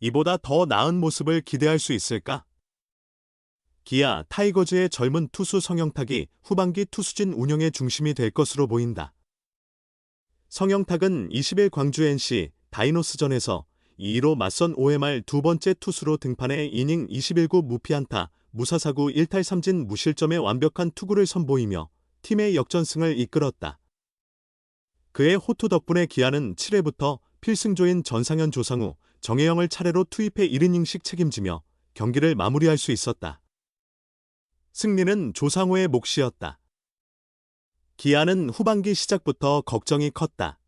이보다 더 나은 모습을 기대할 수 있을까? 기아 타이거즈의 젊은 투수 성영탁이 후반기 투수진 운영의 중심이 될 것으로 보인다. 성영탁은 20일 광주 NC 다이노스전에서 2로 맞선 5회 말 두 번째 투수로 등판해 이닝 21구 무피안타, 무사사구 1탈 3진 무실점의 완벽한 투구를 선보이며 팀의 역전승을 이끌었다. 그의 호투 덕분에 기아는 7회부터 필승조인 전상현 조상우, 정혜영을 차례로 투입해 1이닝씩 책임지며 경기를 마무리할 수 있었다. 승리는 조상우의 몫이었다. 기아는 후반기 시작부터 걱정이 컸다.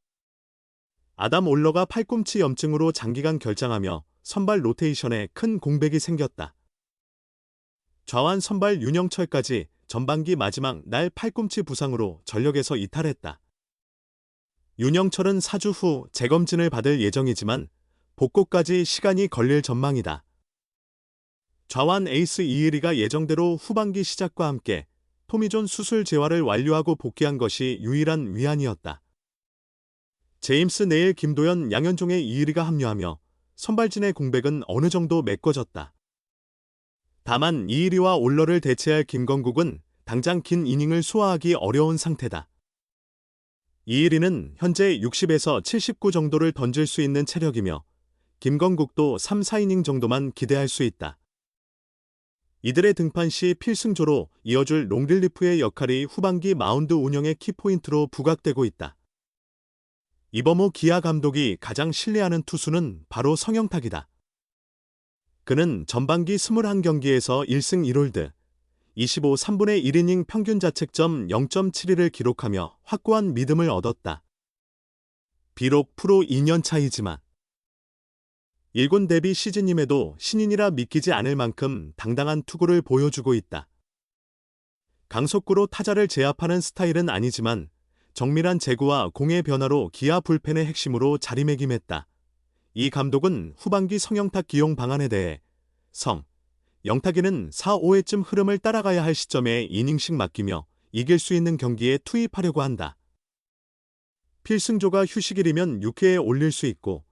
아담 올러가 팔꿈치 염증으로 장기간 결장하며 선발 로테이션에 큰 공백이 생겼다. 좌완 선발 윤영철까지 전반기 마지막 날 팔꿈치 부상으로 전력에서 이탈했다. 윤영철은 4주 후 재검진을 받을 예정이지만 복구까지 시간이 걸릴 전망이다. 좌완 에이스 이의리가 예정대로 후반기 시작과 함께 토미존 수술 재활을 완료하고 복귀한 것이 유일한 위안이었다. 제임스 네일 김도현 양현종의 이의리가 합류하며 선발진의 공백은 어느 정도 메꿔졌다. 다만 이의리와 올러를 대체할 김건국은 당장 긴 이닝을 소화하기 어려운 상태다. 이의리는 현재 60에서 79 정도를 던질 수 있는 체력이며 김건국도 3, 4이닝 정도만 기대할 수 있다. 이들의 등판 시 필승조로 이어줄 롱릴리프의 역할이 후반기 마운드 운영의 키포인트로 부각되고 있다. 이범호 기아 감독이 가장 신뢰하는 투수는 바로 성영탁이다. 그는 전반기 21경기에서 1승 1홀드, 25 3분의 1이닝 평균 자책점 0.72를 기록하며 확고한 믿음을 얻었다. 비록 프로 2년 차이지만 일군 데뷔 시즌임에도 신인이라 믿기지 않을 만큼 당당한 투구를 보여주고 있다. 강속구로 타자를 제압하는 스타일은 아니지만 정밀한 제구와 공의 변화로 기아 불펜의 핵심으로 자리매김했다. 이 감독은 후반기 성영탁 기용 방안에 대해 성, 영탁이는 4, 5회쯤 흐름을 따라가야 할 시점에 이닝씩 맡기며 이길 수 있는 경기에 투입하려고 한다. 필승조가 휴식일이면 6회에 올릴 수 있고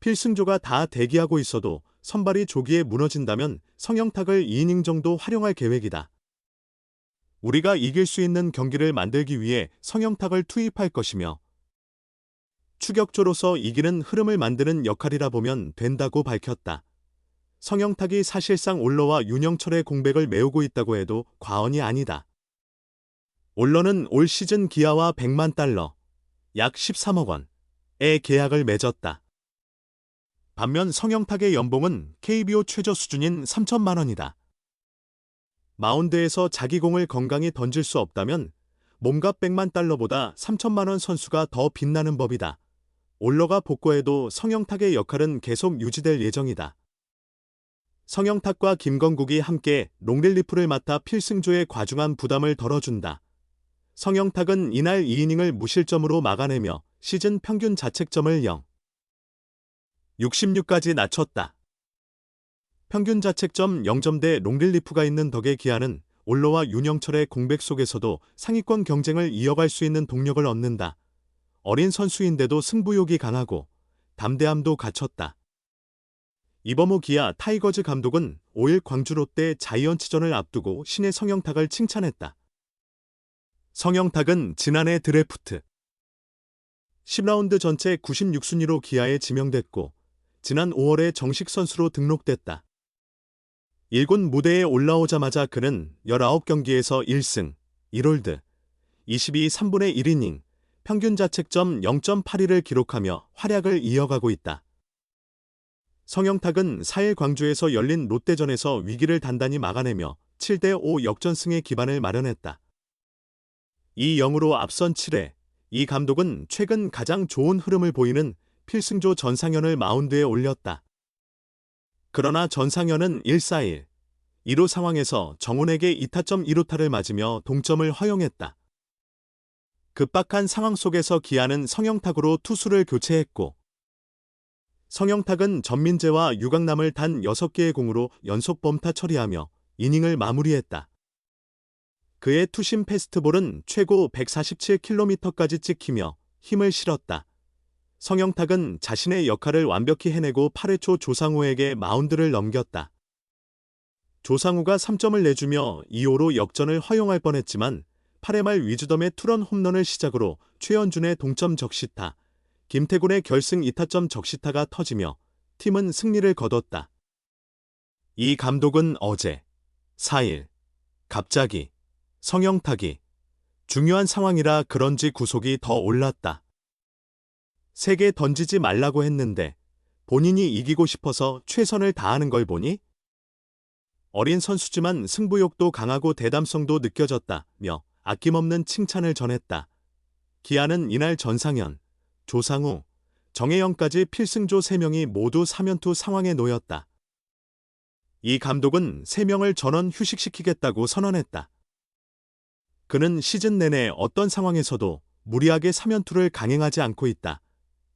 필승조가 다 대기하고 있어도 선발이 조기에 무너진다면 성영탁을 2이닝 정도 활용할 계획이다. 우리가 이길 수 있는 경기를 만들기 위해 성영탁을 투입할 것이며 추격조로서 이기는 흐름을 만드는 역할이라 보면 된다고 밝혔다. 성영탁이 사실상 올러와 윤영철의 공백을 메우고 있다고 해도 과언이 아니다. 올러는 올 시즌 기아와 100만 달러, 약 13억 원의 계약을 맺었다. 반면 성영탁의 연봉은 KBO 최저 수준인 3천만 원이다. 마운드에서 자기 공을 건강히 던질 수 없다면 몸값 100만 달러보다 3천만 원 선수가 더 빛나는 법이다. 올러가 복구해도 성영탁의 역할은 계속 유지될 예정이다. 성영탁과 김건국이 함께 롱릴리프를 맡아 필승조의 과중한 부담을 덜어준다. 성영탁은 이날 2이닝을 무실점으로 막아내며 시즌 평균 자책점을 0. 66까지 낮췄다. 평균 자책점 0점대 롱릴리프가 있는 덕에 기아는 올로와 윤영철의 공백 속에서도 상위권 경쟁을 이어갈 수 있는 동력을 얻는다. 어린 선수인데도 승부욕이 강하고 담대함도 갖췄다. 이범호 기아 타이거즈 감독은 5일 광주 롯데 자이언츠전을 앞두고 신의 성영탁을 칭찬했다. 성영탁은 지난해 드래프트 10라운드 전체 96순위로 기아에 지명됐고 지난 5월에 정식 선수로 등록됐다. 1군 무대에 올라오자마자 그는 19경기에서 1승, 1홀드, 22 3분의 1이닝, 평균 자책점 0.82를 기록하며 활약을 이어가고 있다. 성영탁은 4일 광주에서 열린 롯데전에서 위기를 단단히 막아내며 7대5 역전승의 기반을 마련했다. 이 0으로 앞선 7회, 이 감독은 최근 가장 좋은 흐름을 보이는 필승조 전상현을 마운드에 올렸다. 그러나 전상현은 1-4-1, 1호 상황에서 정훈에게 2타점 1호타를 맞으며 동점을 허용했다. 급박한 상황 속에서 기아는 성영탁으로 투수를 교체했고 성영탁은 전민재와 유강남을 단 6개의 공으로 연속 범타 처리하며 이닝을 마무리했다. 그의 투심 패스트볼은 최고 147km까지 찍히며 힘을 실었다. 성영탁은 자신의 역할을 완벽히 해내고 8회 초 조상우에게 마운드를 넘겼다. 조상우가 3점을 내주며 2호로 역전을 허용할 뻔했지만 8회 말 위즈덤의 투런 홈런을 시작으로 최현준의 동점 적시타, 김태군의 결승 2타점 적시타가 터지며 팀은 승리를 거뒀다. 이 감독은 어제 4일 갑자기 성영탁이 중요한 상황이라 그런지 구속이 더 올랐다. 세게 던지지 말라고 했는데 본인이 이기고 싶어서 최선을 다하는 걸 보니 어린 선수지만 승부욕도 강하고 대담성도 느껴졌다며 아낌없는 칭찬을 전했다. 기아는 이날 전상현, 조상우, 정혜영까지 필승조 3명이 모두 3연투 상황에 놓였다. 이 감독은 3명을 전원 휴식시키겠다고 선언했다. 그는 시즌 내내 어떤 상황에서도 무리하게 3연투를 강행하지 않고 있다.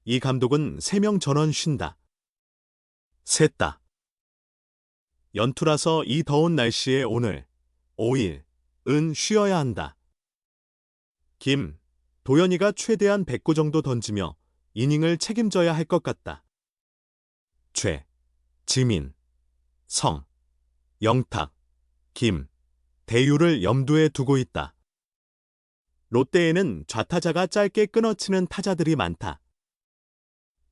이 감독은 3명 전원 쉰다. 셋다. 연투라서 이 더운 날씨에 오늘 5일 은 쉬어야 한다. 김, 도현이가 최대한 109 정도 던지며 이닝을 책임져야 할 것 같다. 최, 지민, 성, 영탁, 김, 대유를 염두에 두고 있다. 롯데에는 좌타자가 짧게 끊어치는 타자들이 많다.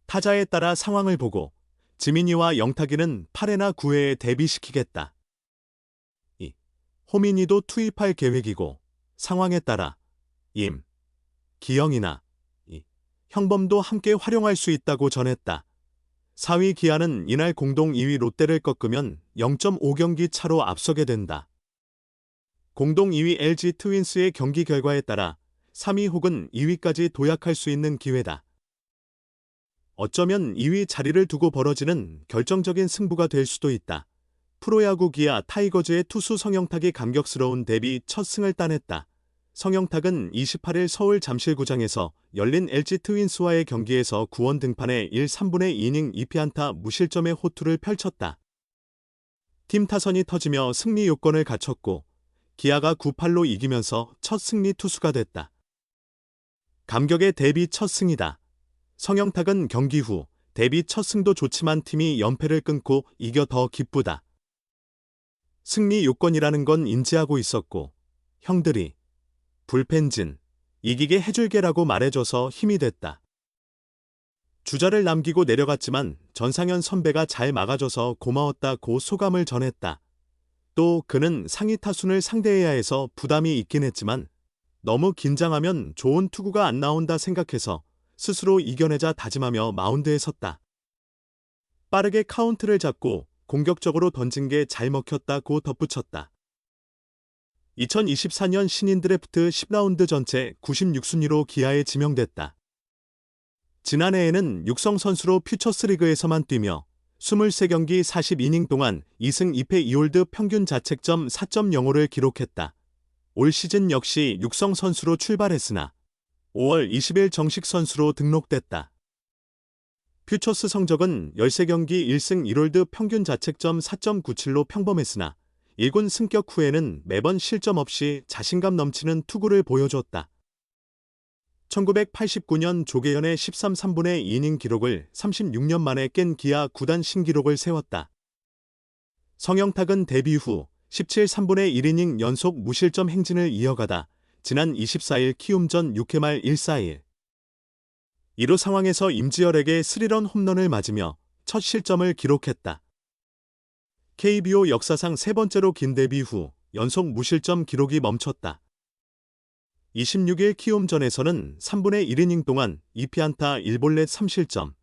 타자에 따라 상황을 보고 지민이와 영탁이는 8회나 9회에 대비시키겠다. 2. 호민이도 투입할 계획이고 상황에 따라 임, 기영이나 이, 형범도 함께 활용할 수 있다고 전했다. 4위 기아는 이날 공동 2위 롯데를 꺾으면 0.5경기 차로 앞서게 된다. 공동 2위 LG 트윈스의 경기 결과에 따라 3위 혹은 2위까지 도약할 수 있는 기회다. 어쩌면 2위 자리를 두고 벌어지는 결정적인 승부가 될 수도 있다. 프로야구 기아 타이거즈의 투수 성영탁이 감격스러운 데뷔 첫 승을 따냈다. 성영탁은 28일 서울 잠실구장에서 열린 LG 트윈스와의 경기에서 구원 등판에 1, 3분의 2이닝 2피안타 무실점의 호투를 펼쳤다. 팀 타선이 터지며 승리 요건을 갖췄고 기아가 9-8로 이기면서 첫 승리 투수가 됐다. 감격의 데뷔 첫 승이다. 성영탁은 경기 후 데뷔 첫 승도 좋지만 팀이 연패를 끊고 이겨 더 기쁘다. 승리 요건이라는 건 인지하고 있었고 형들이 불펜진 이기게 해줄게라고 말해줘서 힘이 됐다. 주자를 남기고 내려갔지만 전상현 선배가 잘 막아줘서 고마웠다고 소감을 전했다. 또 그는 상위 타순을 상대해야 해서 부담이 있긴 했지만 너무 긴장하면 좋은 투구가 안 나온다 생각해서 스스로 이겨내자 다짐하며 마운드에 섰다. 빠르게 카운트를 잡고 공격적으로 던진 게 잘 먹혔다고 덧붙였다. 2024년 신인 드래프트 10라운드 전체 96순위로 기아에 지명됐다. 지난해에는 육성 선수로 퓨처스 리그에서만 뛰며 23경기 42이닝 동안 2승 2패 2홀드 평균 자책점 4.05를 기록했다. 올 시즌 역시 육성 선수로 출발했으나 5월 20일 정식 선수로 등록됐다. 퓨처스 성적은 13경기 1승 1홀드 평균 자책점 4.97로 평범했으나 1군 승격 후에는 매번 실점 없이 자신감 넘치는 투구를 보여줬다. 1989년 조계현의 13 3분의 2이닝 기록을 36년 만에 깬 기아 구단 신기록을 세웠다. 성영탁은 데뷔 후 17 3분의 1이닝 연속 무실점 행진을 이어가다 지난 24일 키움전 6회 말 1-4일 1루 상황에서 임지열에게 스리런 홈런을 맞으며 첫 실점을 기록했다. KBO 역사상 세 번째로 긴 데뷔 후 연속 무실점 기록이 멈췄다. 26일 키움전에서는 3분의 1이닝 동안 2피안타 1볼넷 3실점,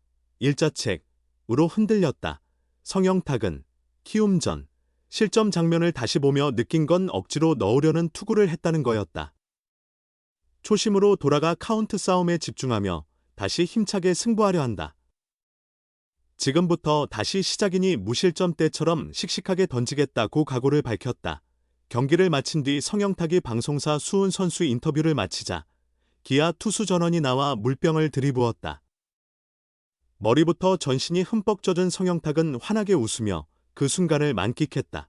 1자책으로 흔들렸다. 성영탁은 키움전 실점 장면을 다시 보며 느낀 건 억지로 넣으려는 투구를 했다는 거였다. 초심으로 돌아가 카운트 싸움에 집중하며 다시 힘차게 승부하려 한다. 지금부터 다시 시작이니 무실점 때처럼 씩씩하게 던지겠다고 각오를 밝혔다. 경기를 마친 뒤 성영탁이 방송사 수훈 선수 인터뷰를 마치자 기아 투수 전원이 나와 물병을 들이부었다. 머리부터 전신이 흠뻑 젖은 성영탁은 환하게 웃으며 그 순간을 만끽했다.